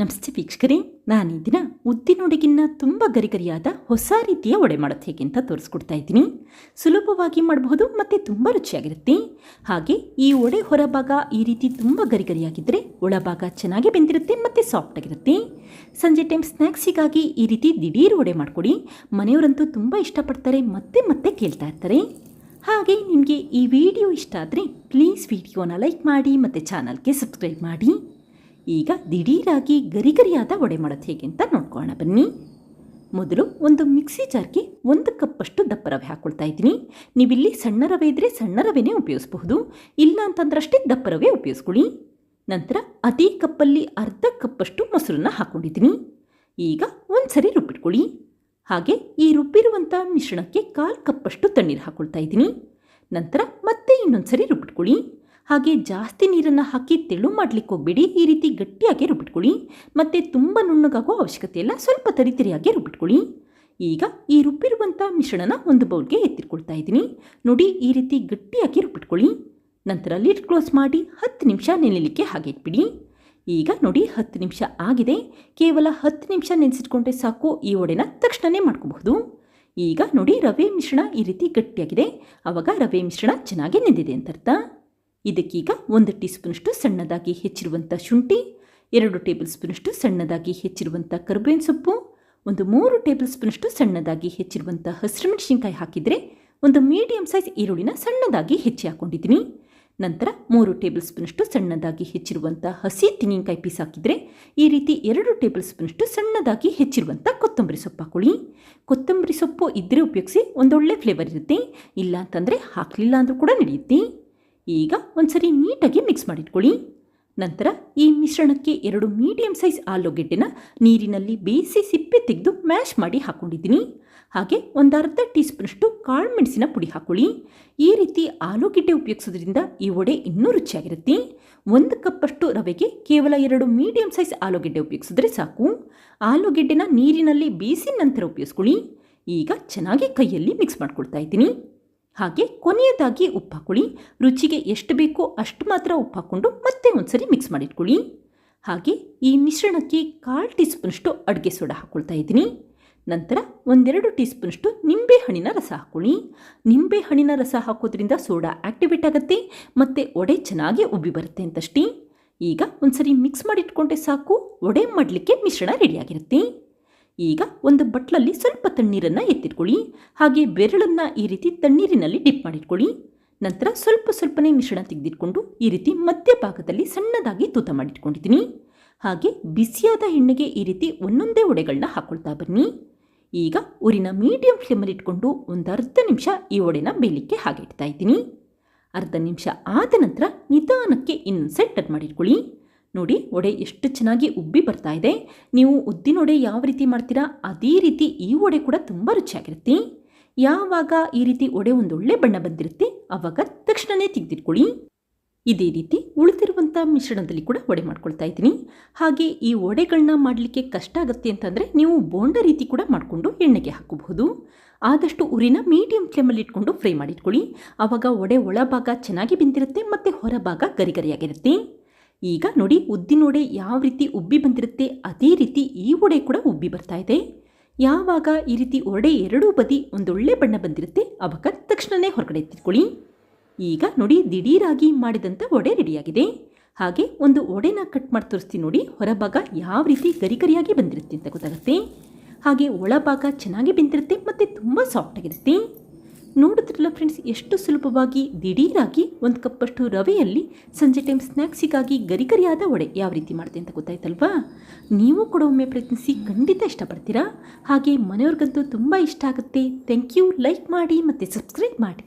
ನಮಸ್ತೆ ವೀಕ್ಷಕರೇ, ನಾನು ಈ ದಿನ ಉಡುಗಿನ ತುಂಬ ಗರಿಗರಿಯಾದ ಹೊಸ ರೀತಿಯ ಒಡೆ ಮಾಡೋದು ಹೇಗೆ ಅಂತ ತೋರಿಸ್ಕೊಡ್ತಾ ಇದ್ದೀನಿ. ಸುಲಭವಾಗಿ ಮಾಡಬಹುದು, ಮತ್ತು ತುಂಬ ರುಚಿಯಾಗಿರುತ್ತೆ. ಹಾಗೆ ಈ ಒಡೆ ಹೊರಭಾಗ ಈ ರೀತಿ ತುಂಬ ಗರಿಗರಿಯಾಗಿದ್ದರೆ ಒಳಭಾಗ ಚೆನ್ನಾಗಿ ಬೆಂದಿರುತ್ತೆ, ಮತ್ತು ಸಾಫ್ಟಾಗಿರುತ್ತೆ ಸಂಜೆ ಟೈಮ್ ಸ್ನ್ಯಾಕ್ಸಿಗಾಗಿ ಈ ರೀತಿ ದಿಢೀರ್ ಒಡೆ ಮಾಡಿಕೊಡಿ. ಮನೆಯವರಂತೂ ತುಂಬ ಇಷ್ಟಪಡ್ತಾರೆ, ಮತ್ತೆ ಮತ್ತೆ ಕೇಳ್ತಾ ಇರ್ತಾರೆ. ಹಾಗೆ ನಿಮಗೆ ಈ ವಿಡಿಯೋ ಇಷ್ಟ ಆದರೆ ಪ್ಲೀಸ್ ವಿಡಿಯೋನ ಲೈಕ್ ಮಾಡಿ, ಮತ್ತು ಚಾನಲ್ಗೆ ಸಬ್ಸ್ಕ್ರೈಬ್ ಮಾಡಿ. ಈಗ ದಿಢೀರಾಗಿ ಗರಿಗರಿಯಾದ ವಡೆ ಮಾಡೋದು ಹೇಗೆ ಅಂತ ನೋಡ್ಕೊಳ್ಳೋಣ. ಬನ್ನಿ. ಮೊದಲು ಒಂದು ಮಿಕ್ಸಿ ಜಾರ್ಗೆ ಒಂದು ಕಪ್ಪಷ್ಟು ದಪ್ಪ ರವೆ ಹಾಕ್ಕೊಳ್ತಾ ಇದ್ದೀನಿ. ನೀವಿಲ್ಲಿ ಸಣ್ಣ ರವೆ ಇದ್ದರೆ ಸಣ್ಣ ರವೆನೇ ಉಪಯೋಗಿಸಬಹುದು. ಇಲ್ಲ ಅಂತಂದ್ರಷ್ಟೇ ದಪ್ಪ ರವೆ ಉಪಯೋಗಿಸ್ಕೊಳ್ಳಿ. ನಂತರ ಅದೇ ಕಪ್ಪಲ್ಲಿ ಅರ್ಧ ಕಪ್ಪಷ್ಟು ಮೊಸರನ್ನ ಹಾಕ್ಕೊಂಡಿದ್ದೀನಿ ಈಗ ಒಂದು ಸರಿ ರುಬ್ಬಿಟ್ಕೊಳ್ಳಿ. ಹಾಗೆ ಈ ರುಬ್ಬಿರುವಂಥ ಮಿಶ್ರಣಕ್ಕೆ ಕಾಲು ಕಪ್ಪಷ್ಟು ತಣ್ಣೀರು ಹಾಕ್ಕೊಳ್ತಾ ಇದ್ದೀನಿ. ನಂತರ ಮತ್ತೆ ಇನ್ನೊಂದು ಸರಿ ರುಬ್ಬಿಟ್ಕೊಳ್ಳಿ. ಹಾಗೆ ಜಾಸ್ತಿ ನೀರನ್ನು ಹಾಕಿ ತೆಳು ಮಾಡಲಿಕ್ಕೆ ಹೋಗಬೇಡಿ. ಈ ರೀತಿ ಗಟ್ಟಿಯಾಗಿ ರುಬ್ಬಿಟ್ಕೊಳ್ಳಿ. ಮತ್ತು ತುಂಬ ನುಣ್ಣಗಾಗೋ ಅವಶ್ಯಕತೆ ಇಲ್ಲ ಸ್ವಲ್ಪ ತರಿತರಿಯಾಗಿ ರುಬ್ಬಿಟ್ಕೊಳ್ಳಿ. ಈಗ ಈ ರುಬ್ಬಿರುವಂಥ ಮಿಶ್ರಣನ ಒಂದು ಬೌಲ್ಗೆ ಎತ್ತಿಟ್ಕೊಳ್ತಾ ಇದ್ದೀನಿ. ನೋಡಿ, ಈ ರೀತಿ ಗಟ್ಟಿಯಾಗಿ ರುಬ್ಬಿಟ್ಕೊಳ್ಳಿ. ನಂತರ ಲಿಡ್ ಕ್ಲೋಸ್ ಮಾಡಿ ಹತ್ತು ನಿಮಿಷ ನೆನೆಯಲಿಕ್ಕೆ ಹಾಗೆ ಇಟ್ಬಿಡಿ. ಈಗ ನೋಡಿ, ಹತ್ತು ನಿಮಿಷ ಆಗಿದೆ. ಕೇವಲ ಹತ್ತು ನಿಮಿಷ ನೆನೆಸಿಟ್ಕೊಂಡ್ರೆ ಸಾಕು. ಈ ಒಡೆನ ತಕ್ಷಣವೇ ಮಾಡ್ಕೋಬಹುದು. ಈಗ ನೋಡಿ, ರವೆ ಮಿಶ್ರಣ ಈ ರೀತಿ ಗಟ್ಟಿಯಾಗಿದೆ. ಆವಾಗ ರವೆ ಮಿಶ್ರಣ ಚೆನ್ನಾಗಿ ನೆಂದಿದೆ ಅಂತ ಅರ್ಥ ಇದಕ್ಕೀಗ ಒಂದು ಟೀ ಸ್ಪೂನಷ್ಟು ಸಣ್ಣದಾಗಿ ಹೆಚ್ಚಿರುವಂಥ ಶುಂಠಿ, ಎರಡು ಟೇಬಲ್ ಸ್ಪೂನಷ್ಟು ಸಣ್ಣದಾಗಿ ಹೆಚ್ಚಿರುವಂಥ ಕರ್ಬೇವಿನ ಸೊಪ್ಪು, ಒಂದು ಮೂರು ಟೇಬಲ್ ಸ್ಪೂನಷ್ಟು ಸಣ್ಣದಾಗಿ ಹೆಚ್ಚಿರುವಂಥ ಹಸಿರು ಮೆಣಸಿನ್ಕಾಯಿ ಹಾಕಿದರೆ ಒಂದು ಮೀಡಿಯಂ ಸೈಜ್ ಈರುಳ್ಳಿನ ಸಣ್ಣದಾಗಿ ಹೆಚ್ಚಿ ಹಾಕ್ಕೊಂಡಿದ್ದೀನಿ ನಂತರ ಮೂರು ಟೇಬಲ್ ಸ್ಪೂನಷ್ಟು ಸಣ್ಣದಾಗಿ ಹೆಚ್ಚಿರುವಂಥ ಹಸಿ ತೆಂಗಿನಕಾಯಿ ಪೀಸ್ ಹಾಕಿದರೆ ಈ ರೀತಿ ಎರಡು ಟೇಬಲ್ ಸ್ಪೂನಷ್ಟು ಸಣ್ಣದಾಗಿ ಹೆಚ್ಚಿರುವಂಥ ಕೊತ್ತಂಬರಿ ಸೊಪ್ಪು ಹಾಕೊಳ್ಳಿ. ಕೊತ್ತಂಬರಿ ಸೊಪ್ಪು ಇದ್ದರೆ ಉಪಯೋಗಿಸಿ ಒಂದೊಳ್ಳೆ ಫ್ಲೇವರ್ ಇರುತ್ತೆ. ಇಲ್ಲ ಅಂತಂದರೆ ಹಾಕಲಿಲ್ಲ ಅಂದರೂ ಕೂಡ ನಡೆಯುತ್ತೆ. ಈಗ ಒಂದ್ಸರಿ ನೀಟಾಗಿ ಮಿಕ್ಸ್ ಮಾಡಿಟ್ಕೊಳ್ಳಿ. ನಂತರ ಈ ಮಿಶ್ರಣಕ್ಕೆ ಎರಡು ಮೀಡಿಯಂ ಸೈಜ್ ಆಲೂಗೆಡ್ಡೆನ ನೀರಿನಲ್ಲಿ ಬೇಯಿಸಿ ಸಿಪ್ಪೆ ತೆಗೆದು ಮ್ಯಾಶ್ ಮಾಡಿ ಹಾಕ್ಕೊಂಡಿದ್ದೀನಿ ಹಾಗೆ ಒಂದು ಅರ್ಧ ಟೀ ಸ್ಪೂನಷ್ಟು ಕಾಳು ಪುಡಿ ಹಾಕ್ಕೊಳ್ಳಿ ಈ ರೀತಿ ಆಲೂಗೆಡ್ಡೆ ಉಪಯೋಗಿಸೋದ್ರಿಂದ ಈ ವಡೆ ಇನ್ನೂ ರುಚಿಯಾಗಿರುತ್ತೆ. ಒಂದು ಕಪ್ಪಷ್ಟು ರವೆಗೆ ಕೇವಲ ಎರಡು ಮೀಡಿಯಂ ಸೈಜ್ ಆಲೂಗೆಡ್ಡೆ ಉಪಯೋಗಿಸಿದ್ರೆ ಸಾಕು. ಆಲೂಗೆಡ್ಡೆನ ನೀರಿನಲ್ಲಿ ಬೇಯಿಸಿ ನಂತರ ಉಪಯೋಗಿಸ್ಕೊಳ್ಳಿ. ಈಗ ಚೆನ್ನಾಗಿ ಕೈಯಲ್ಲಿ ಮಿಕ್ಸ್ ಮಾಡ್ಕೊಳ್ತಾ ಇದ್ದೀನಿ. ಹಾಗೆ ಕೊನೆಯದಾಗಿ ಉಪ್ಪು ಹಾಕ್ಕೊಳ್ಳಿ ರುಚಿಗೆ ಎಷ್ಟು ಬೇಕೋ ಅಷ್ಟು ಮಾತ್ರ ಉಪ್ಪು ಹಾಕ್ಕೊಂಡು ಮತ್ತೆ ಒಂದ್ಸರಿ ಮಿಕ್ಸ್ ಮಾಡಿಟ್ಕೊಳ್ಳಿ. ಹಾಗೆ ಈ ಮಿಶ್ರಣಕ್ಕೆ ಕಾಲು ಟೀ ಸ್ಪೂನಷ್ಟು ಅಡುಗೆ ಸೋಡಾ ಹಾಕ್ಕೊಳ್ತಾ ಇದ್ದೀನಿ. ನಂತರ ಒಂದೆರಡು ಟೀ ಸ್ಪೂನಷ್ಟು ನಿಂಬೆ ಹಣ್ಣಿನ ರಸ ಹಾಕ್ಕೊಳ್ಳಿ. ನಿಂಬೆ ಹಣ್ಣಿನ ರಸ ಹಾಕೋದ್ರಿಂದ ಸೋಡಾ ಆ್ಯಕ್ಟಿವೇಟ್ ಆಗುತ್ತೆ ಮತ್ತು ಒಡೆ ಚೆನ್ನಾಗಿ ಉಬ್ಬಿ ಬರುತ್ತೆ ಅಂತಷ್ಟೇ. ಈಗ ಒಂದ್ಸರಿ ಮಿಕ್ಸ್ ಮಾಡಿಟ್ಕೊಂಡೆ ಸಾಕು. ಒಡೆ ಮಾಡಲಿಕ್ಕೆ ಮಿಶ್ರಣ ರೆಡಿಯಾಗಿರುತ್ತೆ ಈಗ ಒಂದು ಬಟ್ಲಲ್ಲಿ ಸ್ವಲ್ಪ ತಣ್ಣೀರನ್ನು ಎತ್ತಿಟ್ಕೊಳ್ಳಿ. ಹಾಗೆ ಬೆರಳನ್ನು ಈ ರೀತಿ ತಣ್ಣೀರಿನಲ್ಲಿ ಡಿಪ್ ಮಾಡಿಟ್ಕೊಳ್ಳಿ. ನಂತರ ಸ್ವಲ್ಪ ಸ್ವಲ್ಪನೇ ಮಿಶ್ರಣ ತೆಗೆದಿಟ್ಕೊಂಡು ಈ ರೀತಿ ಮಧ್ಯಭಾಗದಲ್ಲಿ ಸಣ್ಣದಾಗಿ ತೂತ ಮಾಡಿಟ್ಕೊಂಡಿದ್ದೀನಿ. ಹಾಗೆ ಬಿಸಿಯಾದ ಎಣ್ಣೆಗೆ ಈ ರೀತಿ ಒಂದೊಂದೇ ಒಡೆಗಳನ್ನ ಹಾಕ್ಕೊಳ್ತಾ ಬನ್ನಿ. ಈಗ ಊರಿನ ಮೀಡಿಯಂ ಫ್ಲೇಮಲ್ಲಿ ಇಟ್ಕೊಂಡು ಒಂದು ಅರ್ಧ ನಿಮಿಷ ಈ ಒಡೆನ ಬೇಲಿಕ್ಕೆ ಹಾಗೆ ಇಡ್ತಾ ಇದ್ದೀನಿ. ಅರ್ಧ ನಿಮಿಷ ಆದ ನಂತರ ನಿಧಾನಕ್ಕೆ ಇನ್ನೊಂದು ಸೆಟ್ ಟರ್ನ್ ಮಾಡಿಟ್ಕೊಳ್ಳಿ. ನೋಡಿ, ಒಡೆ ಎಷ್ಟು ಚೆನ್ನಾಗಿ ಉಬ್ಬಿ ಬರ್ತಾ ಇದೆ. ನೀವು ಉದ್ದಿನ ಒಡೆ ಯಾವ ರೀತಿ ಮಾಡ್ತೀರಾ, ಅದೇ ರೀತಿ ಈ ಒಡೆ ಕೂಡ ತುಂಬ ರುಚಿಯಾಗಿರುತ್ತೆ. ಯಾವಾಗ ಈ ರೀತಿ ಒಡೆ ಒಂದೊಳ್ಳೆ ಬಣ್ಣ ಬಂದಿರುತ್ತೆ ಆವಾಗ ತಕ್ಷಣವೇ ತೆಗೆದಿಟ್ಕೊಳ್ಳಿ. ಇದೇ ರೀತಿ ಉಳಿದಿರುವಂಥ ಮಿಶ್ರಣದಲ್ಲಿ ಕೂಡ ಒಡೆ ಮಾಡ್ಕೊಳ್ತಾ ಇದ್ದೀನಿ. ಹಾಗೆ ಈ ಒಡೆಗಳನ್ನ ಮಾಡಲಿಕ್ಕೆ ಕಷ್ಟ ಆಗುತ್ತೆ ಅಂತಂದರೆ ನೀವು ಬೋಂಡ ರೀತಿ ಕೂಡ ಮಾಡಿಕೊಂಡು ಎಣ್ಣೆಗೆ ಹಾಕಬಹುದು. ಆದಷ್ಟು ಉರಿನ ಮೀಡಿಯಂ ಫ್ಲೇಮಲ್ಲಿ ಇಟ್ಕೊಂಡು ಫ್ರೈ ಮಾಡಿಟ್ಕೊಳ್ಳಿ. ಆವಾಗ ಒಡೆ ಒಳಭಾಗ ಚೆನ್ನಾಗಿ ಬೆಂದಿರುತ್ತೆ, ಮತ್ತು ಹೊರಭಾಗ ಗರಿಗರಿಯಾಗಿರುತ್ತೆ ಈಗ ನೋಡಿ ಉದ್ದಿನ ವಡೆ ಯಾವ ರೀತಿ ಉಬ್ಬಿ ಬಂದಿರುತ್ತೆ, ಅದೇ ರೀತಿ ಈ ವಡೆ ಕೂಡ ಉಬ್ಬಿ ಬರ್ತಾ ಇದೆ. ಯಾವಾಗ ಈ ರೀತಿ ಒಡೆ ಎರಡೂ ಬದಿ ಒಂದೊಳ್ಳೆ ಬಣ್ಣ ಬಂದಿರುತ್ತೆ ಅವಾಗ ತಕ್ಷಣವೇ ಹೊರಗಡೆ ಎತ್ತಿಟ್ಕೊಳ್ಳಿ. ಈಗ ನೋಡಿ ದಿಢೀರಾಗಿ ಮಾಡಿದಂಥ ವಡೆ ರೆಡಿಯಾಗಿದೆ. ಹಾಗೆ ಒಂದು ಒಡೆನ ಕಟ್ ಮಾಡಿ ತೋರಿಸ್ತೀನಿ ನೋಡಿ, ಹೊರಭಾಗ ಯಾವ ರೀತಿ ಗರಿಗರಿಯಾಗಿ ಬಂದಿರುತ್ತೆ ಅಂತ ಗೊತ್ತಾಗುತ್ತೆ. ಹಾಗೆ ಒಳಭಾಗ ಚೆನ್ನಾಗಿ ಬೆಂದಿರುತ್ತೆ, ಮತ್ತು ತುಂಬ ಸಾಫ್ಟಾಗಿರುತ್ತೆ ನೋಡಿದ್ರಲ್ಲ ಫ್ರೆಂಡ್ಸ್ ಎಷ್ಟು ಸುಲಭವಾಗಿ ದಿಢೀರಾಗಿ ಒಂದು ಕಪ್ಪಷ್ಟು ರವೆಯಲ್ಲಿ ಸಂಜೆ ಟೈಮ್ ಸ್ನ್ಯಾಕ್ಸಿಗಾಗಿ ಗರಿಗರಿಯಾದ ವಡೆ ಯಾವ ರೀತಿ ಮಾಡಿದೆ ಅಂತ ಗೊತ್ತಾಯ್ತಲ್ವಾ? ನೀವು ಕೂಡ ಒಮ್ಮೆ ಪ್ರಯತ್ನಿಸಿ ಖಂಡಿತ ಇಷ್ಟಪಡ್ತೀರಾ? ಹಾಗೆ ಮನೆಯವ್ರಿಗಂತೂ ತುಂಬ ಇಷ್ಟ ಆಗುತ್ತೆ. ಥ್ಯಾಂಕ್ ಯು ಲೈಕ್ ಮಾಡಿ ಮತ್ತು ಸಬ್ಸ್ಕ್ರೈಬ್ ಮಾಡಿ.